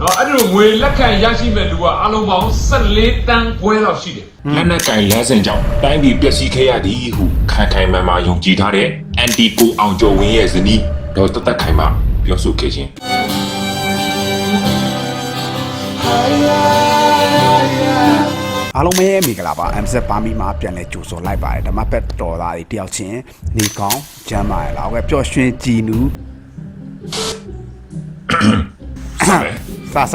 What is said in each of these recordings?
နော်အဲ့ဒီလိုငွေလက်ခံရရှိမဲ့လူကအလုံးပေါင်း14တန်းခွဲလောက်ရှိတယ်လက်နက်ကင်လမ်းစဉ်ကြောင့်တိုင်းပြည်ပျက်စီးခဲ့ရသည်ဟုခိုင်ခိုင်မာမာယုံကြည်ထားတဲ့အန်တီကိုအောင်ကျော်ဝင်းရဲ့ဇနီးဒေါ်တသက်ခိုင်မှပြောဆိုခဲ့ခြင်းအားလုံးပဲမိဂလာပါ MZ ပါမီမှာပြန်လဲကြိုဆိုလိုက်ပါတယ်ဓမ္မပက်တော်သားတွေတယောက်ချင်းနေကောင်းကျမ်းပါရလားဟုတ်ကဲ့ပျော်ရွှင်ကြည်နူး စစ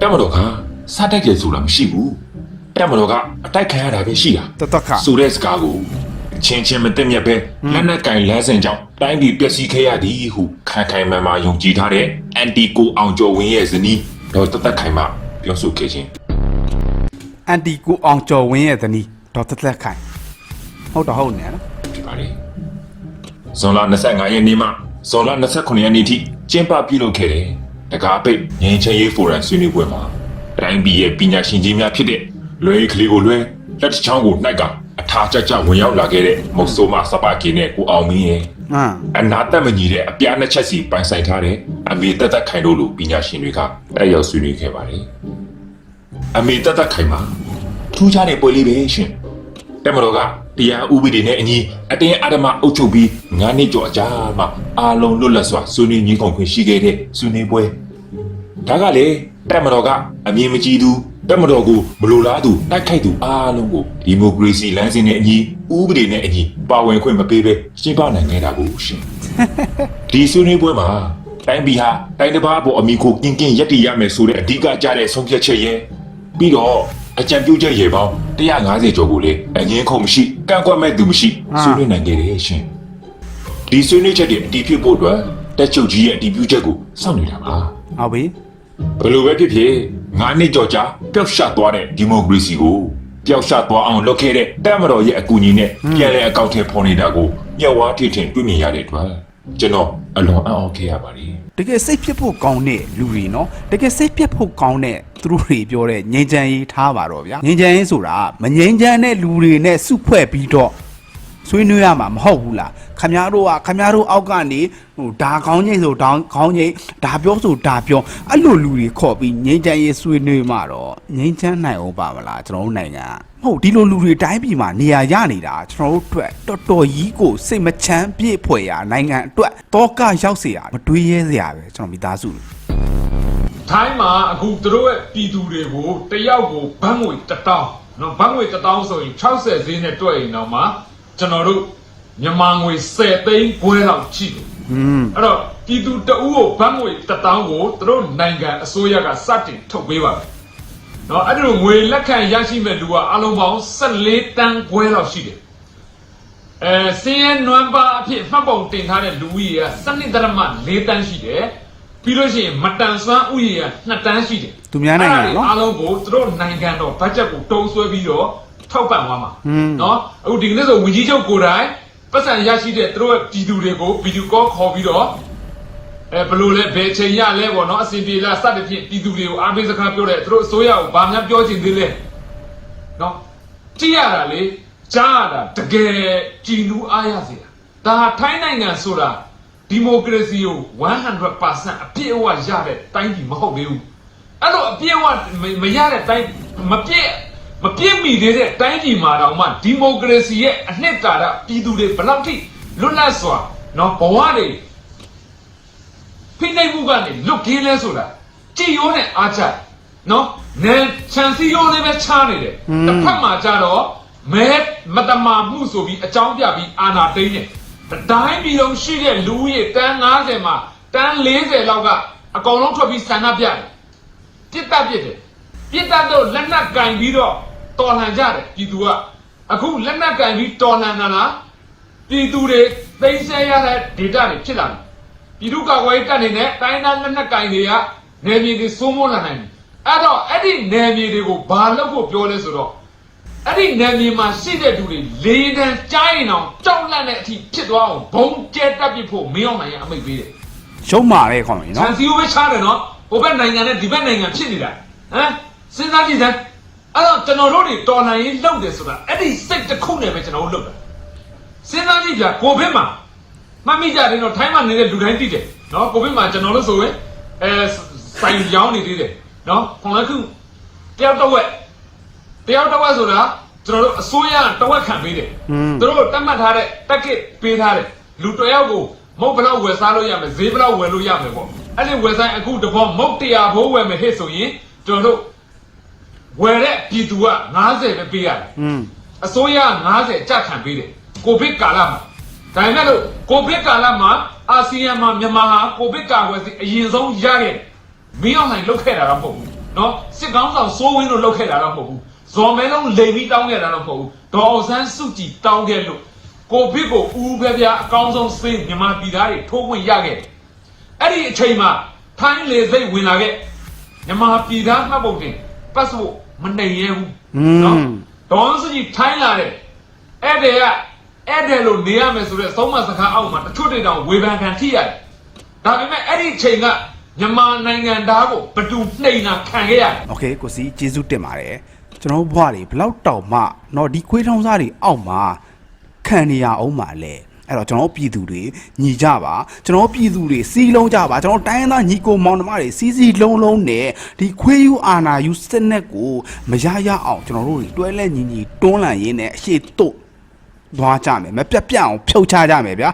တက်မတော်ကစားတိုက်တယ်ဆိုတာမရှိဘူးတက်မတော်ကအတိုက်ခံရတာပဲရှိတာတသက်ခဆိုတဲ့စကားကိုချင်းချင်းမသိမြတ်ပဲလက်နက်ကင်လမ်းစဉ်ကြောင့်တိုင်းပြည်ပျက်စီးခဲ့ရသည်ဟုခိုင်ခိုင်မာမာယုံကြည်ထားတဲ့အန်တီကိုအောင်ကျော်ဝင်းရဲ့ဇနီးဒေါ်တသက်ခိုင်မှပြောဆိုခဲ့ခြင်းအန်တီကိုအောင်ကျော်ဝင်းရဲ့ဇနီးဒေါ်သက်သက်ခိုင်ဟုတ်တော့ဟုတ်နေနော်ဖြစ်ပါလေဇွန်လ25ရက်နေ့မှဇွန်လ29ရက်နေ့ထိကျင်းပပြုလုပ်ခဲ့တဲ့ တကားပိတ်ငင်းချရေးဖိုရမ်ဆွေးနွေးပွဲမှာတိုင်းပြည်ရဲ့ပညာရှင်ကြီးများဖြစ်တဲ့လွယ်ကလေးကိုလွယ်လက်တစ်ချောင်းကိုနှိုက်ကအထာကြကြဝင်ရောက်လာခဲ့တဲ့မုတ်ဆိုးမစပါကင်းနဲ့ကိုအောင်မင်းရဲ့ဟမ်အနာတက်မညီတဲ့အပြားနှစ်ချက်စီပိုင်ဆိုင်ထားတဲ့အမေတက်တက်ခိုင်တို့လိုပညာရှင်တွေကတက်ရောက်ဆွေးနွေးခဲ့ပါတယ်အမေတက်တက်ခိုင်မှာထူးခြားတဲ့ပွဲလေးပဲရှင်တက်မတော်က တရားဥပဒေနဲ့အညီအတင်းအဓမ္မအုပ်ချုပ်ပြီးငါးနှစ်ကျော်အကြာမှအာလုံးလွတ်လပ်စွာဆွေးနွေးညီးကုန်ခွင့်ရှိခဲ့တဲ့ဆွေးနွေးပွဲဒါကလေတက်မတော်ကအမြင်မကြည့်သူတက်မတော်ကိုမလိုလားသူတိုက်ခိုက်သူအားလုံးကိုဒီမိုကရေစီလမ်းစဉ်နဲ့အညီဥပဒေနဲ့အညီပါဝင်ခွင့်မပေးဘဲရှင်းပနိုင်ခဲ့တာကိုရှင်ဒီဆွေးနွေးပွဲမှာတိုင်းပြည်ဟာတိုင်းတစ်ပါးအပေါ်အမိကိုကင်းကင်းရက်တည်ရမယ်ဆိုတဲ့အဓိကကြတဲ့ဆုံးဖြတ်ချက်ရဲ့ပြီးတော့ အကြံပြုချက်ရေပေါင်း150ကျော်ကိုလေအငင်းခုံမရှိကန့်ကွက်မဲ့သူမရှိဆွေးနွေးနိုင်ခဲ့တယ်ရှင်ဒီဆွေးနွေးချက်တွေအတည်ဖြစ်ဖို့အတွက်တက်ချုပ်ကြီးရဲ့အတည်ပြုချက်ကိုစောင့်နေတာပါဟုတ်ပြီဘယ်လိုပဲဖြစ်ဖြစ်ငါးနှစ်ကျော်ကြာပျောက်ရှသွားတဲ့ဒီမိုကရေစီကိုပျောက်ရှသွားအောင်လုပ်ခဲ့တဲ့တပ်မတော်ရဲ့အကူအညီနဲ့ပြန်လည်အကောက်ထဲပေါ်နေတာကိုမျက်ဝါးထိထင်တွေ့မြင်ရတဲ့အတွက် ကျွန်တော်အလွန်အံ့ဩခဲ့ရပါတယ်တကယ်စိတ်ဖြစ်ဖို့ကောင်းတဲ့လူတွေနော်တကယ်စိတ်ပြတ်ဖို့ကောင်းတဲ့သူတို့တွေပြောတဲ့ငြိမ်းချမ်းရေးထားပါတော့ဗျာငြိမ်းချမ်းရေးဆိုတာမငြိမ်းချမ်းတဲ့လူတွေနဲ့စုဖွဲ့ပြီးတော့ ဆွေးနွေးရမှာမဟုတ်ဘူးလားခမများတို့ကခမများတို့အောက်ကနေဟိုဒါကောင်းချင်းဆိုဒါကောင်းချင်းဒါပြောဆိုဒါပြောအဲ့လိုလူတွေခေါ်ပြီးငြိမ်းချမ်းရေးဆွေးနွေးမှတော့ငြိမ်းချမ်းနိုင်အောင်ပါမလားကျွန်တော်တို့နိုင်ငံကမဟုတ်ဒီလိုလူတွေတိုင်းပြည်မှာနေရာရနေတာကျွန်တော်တို့အတွက်တော်တော်ကြီးကိုစိတ်မချမ်းပြည့်ဖွယ်ရာနိုင်ငံအတွက်တောကရောက်เสียမတွေးရဲစရာပဲကျွန်တော်မိသားစုတွေ ထိုင်းမှာအခုသူတို့ရဲ့ပြည်သူတွေကိုတယောက်ကိုဘတ်ငွေတစ်တောင်းနော်ဘတ်ငွေတစ်တောင်းဆိုရင်60ဈေးနဲ့တွက်ရင်တော့မှ ကျွန်တော်တို့မြန်မာငွေ10သိန်းခွဲလောက်ရှိတယ်อืมအဲ့တော့ပြည်သူတအူးကိုဘတ်ငွေတစ်တောင်းကိုသူတို့နိုင်ငံအစိုးရကစတင်ထုတ်ပေးပါမယ်နော်အဲ့ဒီလိုငွေလက်ခံရရှိမဲ့လူကအလုံးပေါင်း14တန်းခွဲလောက်ရှိတယ်အဲစင်းရဲနွမ်းပါအဖြစ်မှတ်ပုံတင်ထားတဲ့လူကြီးကစနစ်ဒရမ4တန်းရှိတယ်ပြီးလို့ရှိရင်မတန်ဆွမ်းဥယျာဉ်က2တန်းရှိတယ်သူများနိုင်ငံနော်အားလုံးကိုသူတို့နိုင်ငံတော်ဘတ်ဂျက်ကိုတုံးဆွဲပြီးတော့ ထောက်ပံ့သွားမှာอืมနော်အခုဒီကနေ့ဆိုဝင်ကြီးချုပ်ကိုယ်တိုင်ပတ်စံရရှိတဲ့သူတို့ရဲ့ပြည်သူတွေကိုဗီဒီယိုကောခေါ်ပြီးတော့အဲဘယ်လို့လဲဘယ်ချိန်ရလဲပေါ့နော်အစီအပြေလားစသဖြင့်ပြည်သူတွေကိုအားပေးစကားပြောတဲ့သူတို့အစိုးရကိုဗာများပြောချင်သေးလဲနော်ကြည့်ရတာလေကြားရတာတကယ်ကြည်နူးအားရစေတာဒါဟာထိုင်းနိုင်ငံဆိုတာဒီမိုကရေစီကို100%အပြည့်အဝရတဲ့တိုင်းပြည်မဟုတ်သေးဘူးအဲ့လိုအပြည့်အဝမမရတဲ့တိုင်းမပြည့် မပြည့်မီသေးတဲ့တိုင်းပြည်မှာတော့မှဒီမိုကရေစီရဲ့အနှစ်သာရပြည်သူတွေဘယ်လောက်ထိလွတ်လပ်စွာနော်ဘဝတွေဖိနှိပ်မှုကနေလွတ်ကင်းလဲဆိုတာကြည်ရိုးနဲ့အားချနော်နဲချန်စီရိုးလေးပဲချားနေတယ်တစ်ဖက်မှာကျတော့မဲမတမာမှုဆိုပြီးအကြောင်းပြပြီးအာနာတိန်တယ်တိုင်းပြည်လုံးရှိတဲ့လူဦးရေတန်း90မှာတန်း40လောက်ကအကောင်လုံးထွက်ပြီးဆန္ဒပြတယ်ပြစ်တက်ပြစ်တယ်ပြစ်တက်တော့လက်နက်ကင်ပြီးတော့ တော်လှန်ကြတယ်ပြည်သူကအခုလက်နက်ကင်ပြီးတော်လှန်တာလားပြည်သူတွေသိမ်းဆဲရတဲ့ data တွေဖြစ်လာတယ်ပြည်သူ့ကာကွယ်ရေးတပ်နေနဲ့တိုင်းသားလက်နက်ကင်တွေကနေမြေတွေစိုးမိုးလာနိုင်တယ်အဲ့တော့အဲ့ဒီနေမြေတွေကိုဘာလုပ်ဖို့ပြောလဲဆိုတော့အဲ့ဒီနေမြေမှာရှိတဲ့သူတွေလေးတန်းကြားရင်အောင်ကြောက်လန့်တဲ့အထိဖြစ်သွားအောင်ဘုံကျဲတက်ပြစ်ဖို့မင်းအောင်နိုင်ရအမိတ်ပေးတယ်ရှုံးမာတဲ့ခေါင်းကြီးခြံနော်စည်းရိုးပဲချားတယ်နော်ဟိုဘက်နိုင်ငံနဲ့ဒီဘက်နိုင်ငံဖြစ်နေတာဟမ်စဉ်းစားကြည့်စမ်း အဲ့တော့ကျွန်တော်တို့တွေတော်လှန်ရေးလုပ်တယ်ဆိုတာအဲ့ဒီစိတ်တစ်ခုနဲ့ပဲကျွန်တော်တို့လုပ်တာစဉ်းစားကြည့်ဗျာကိုဗစ်မှာမှတ်မိကြတယ်နော်ထိုင်းမှာနေတဲ့လူတိုင်းသိတယ်နော်ကိုဗစ်မှာကျွန်တော်တို့ဆိုရင်အဲစစိုင်ရောင်းနေသေးတယ်နော်ခွန်လက်ခုတယောက်တစ်ဝက်တယောက်တစ်ဝက်ဆိုတာကျွန်တော်တို့အစိုးရတဝက်ခံပေးတယ်อืมသူတို့တတ်မှတ်ထားတဲ့တက်ကစ်ပေးထားတယ်လူတစ်ယောက်ကိုမုတ်ဘလောက်ဝယ်စားလို့ရမယ်ဈေးဘလောက်ဝယ်လို့ရမယ်ပေါ့အဲ့ဒီဝယ်ဆိုင်အခုတဘောမုတ်100ဘိုးဝယ်မယ်ဟဲ့ဆိုရင်ကျွန်တော်တို့ ဝယ်တဲ့ပြည်သူက90ပဲပေးရတယ် อืม အစိုးရ90ကြက်ခံပေးတယ်ကိုဗစ်ကာလမှာဒါပေမဲ့လို့ကိုဗစ်ကာလမှာအာဆီယံမှာမြန်မာဟာကိုဗစ်ကာကွယ်ဆေးအရင်ဆုံးရခဲ့တယ်မင်းအောင်နိုင်လုတ်ခဲ့တာတော့မဟုတ်ဘူးเนาะစစ်ကောင်းဆောင်စိုးဝင်းတို့လုတ်ခဲ့တာတော့မဟုတ်ဘူးဇော်မဲလုံးလိန်ပြီးတောင်းခဲ့တာတော့မဟုတ်ဘူးဒေါ်အောင်ဆန်းစုကြည်တောင်းခဲ့လို့ကိုဗစ်ကိုဦးပဲပြအကောင်းဆုံးဆေးမြန်မာပြည်သားတွေထိုးခွင့်ရခဲ့တယ်အဲ့ဒီအချိန်မှာထိုင်းလေစိတ်ဝင်လာခဲ့မြန်မာပြည်သားမှတ်ပုံတင်ပတ်စပို့ မနှိမ်ရဲဘူး อื เนาะ ม ဒေါ်စကြီးထိုင်းလာတယ်အဲ့တဲ့ကအဲ့တဲ့လို့နေရမယ်ဆိုတော့သုံးမစကားအောက်မှာတချို့တွေတောင်ဝေဖန်ခံထိရတယ်ဒါပေမဲ့အဲ့ဒီအချိန်ကမြန်မာနိုင်ငံသားကိုဘသူနှိမ်တာခံခဲ့ရတယ် โอเคကိုစီကျေးဇူးတင်ပါတယ်ကျွန်တော်တို့ဘွားတွေဘလောက်တောင်မှเนาะဒီခွေးထောင်းစားတွေအောက်မှာခံနေရအောင်ပါလေ အဲ့တော့ကျွန်တော်တို့ပြည်သူတွေညီကြပါကျွန်တော်တို့ပြည်သူတွေစီးလုံးကြပါကျွန်တော်တို့တိုင်းရင်းသားညီကိုမောင်နှမတွေစီးစီးလုံးလုံးနဲ့ဒီခွေးယူအာနာယူစနက်ကိုမရရအောင်ကျွန်တော်တို့တွေတွဲလဲညီညီတွန်းလှန်ရင်းနဲ့အရှိတို့သွားကြမယ်မပြတ်ပြတ်အောင်ဖြုတ်ချကြမယ်ဗျာ